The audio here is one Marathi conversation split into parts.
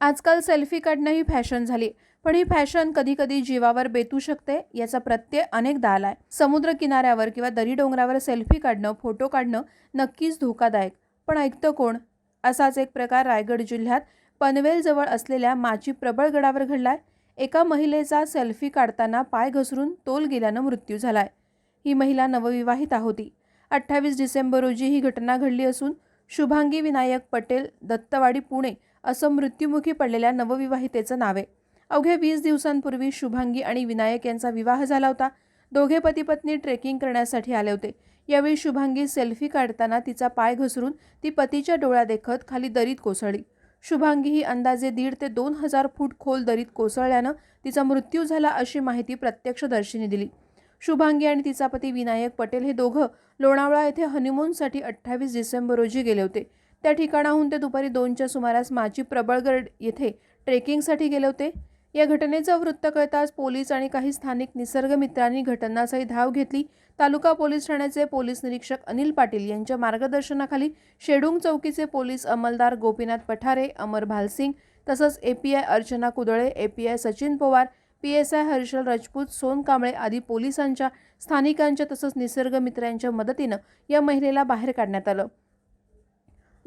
आजकाल सेल्फी काढणं ही फॅशन झाली. पण ही फॅशन कधी कधी जीवावर बेतू शकते याचा प्रत्यय अनेकदा आलाय. समुद्र किनाऱ्यावर किंवा दरी डोंगरावर सेल्फी काढणं फोटो काढणं नक्कीच धोकादायक. पण ऐकतं कोण? असाच एक प्रकार रायगड जिल्ह्यात पनवेलजवळ असलेल्या माची प्रबळ गडावर घडलाय. एका महिलेचा सेल्फी काढताना पाय घसरून तोल गेल्यानं मृत्यू झालाय. ही महिला नवविवाहिता होती. अठ्ठावीस डिसेंबर रोजी ही घटना घडली असून शुभांगी विनायक पटेल दत्तवाडी पुणे असं मृत्युमुखी पडलेल्या नवविवाहितेचं नाव आहे. अवघ्या वीस दिवसांपूर्वी शुभांगी आणि विनायक यांचा विवाह झाला होता. दोघे पती पत्नी ट्रेकिंग करण्यासाठी आले होते. यावेळी शुभांगी सेल्फी काढताना तिचा पाय घसरून ती पतीच्या डोळ्या देखत खाली दरीत कोसळली. शुभांगी ही अंदाजे दीड ते दोन हजार फूट खोल दरीत कोसळल्यानं तिचा मृत्यू झाला अशी माहिती प्रत्यक्षदर्शीने दिली. शुभांगी आणि तिचा पती विनायक पटेल हे दोघं लोणावळा येथे हनीमूनसाठी अठ्ठावीस डिसेंबर रोजी गेले होते. त्या ठिकाणाहून ते दुपारी दोनच्या सुमारास माची प्रबळगड येथे ट्रेकिंगसाठी गेले होते. या घटनेचं वृत्त कळताच पोलीस आणि काही स्थानिक निसर्गमित्रांनी घटनास्थळी धाव घेतली. तालुका पोलीस ठाण्याचे पोलीस निरीक्षक अनिल पाटील यांच्या मार्गदर्शनाखाली शेडुंग चौकीचे पोलीस अंमलदार गोपीनाथ पठारे अमर भालसिंग तसंच API Archana Kudale API Sachin Pawar P S I Harshal Rajput सोन कांबळे आदी पोलिसांच्या स्थानिकांच्या तसंच निसर्गमित्रांच्या मदतीनं या महिलेला बाहेर काढण्यात आलं.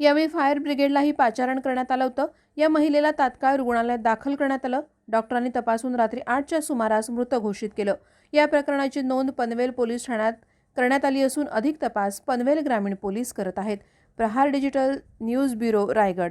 यावेळी फायर ब्रिगेडलाही पाचारण करण्यात आलं होतं. या महिलेला तात्काळ रुग्णालयात दाखल करण्यात आलं. डॉक्टरांनी तपासून रात्री आठच्या सुमारास मृत घोषित केलं. या प्रकरणाची नोंद पनवेल पोलीस ठाण्यात करण्यात आली असून अधिक तपास पनवेल ग्रामीण पोलीस करत आहेत. Prahar digital news bureau Raigad.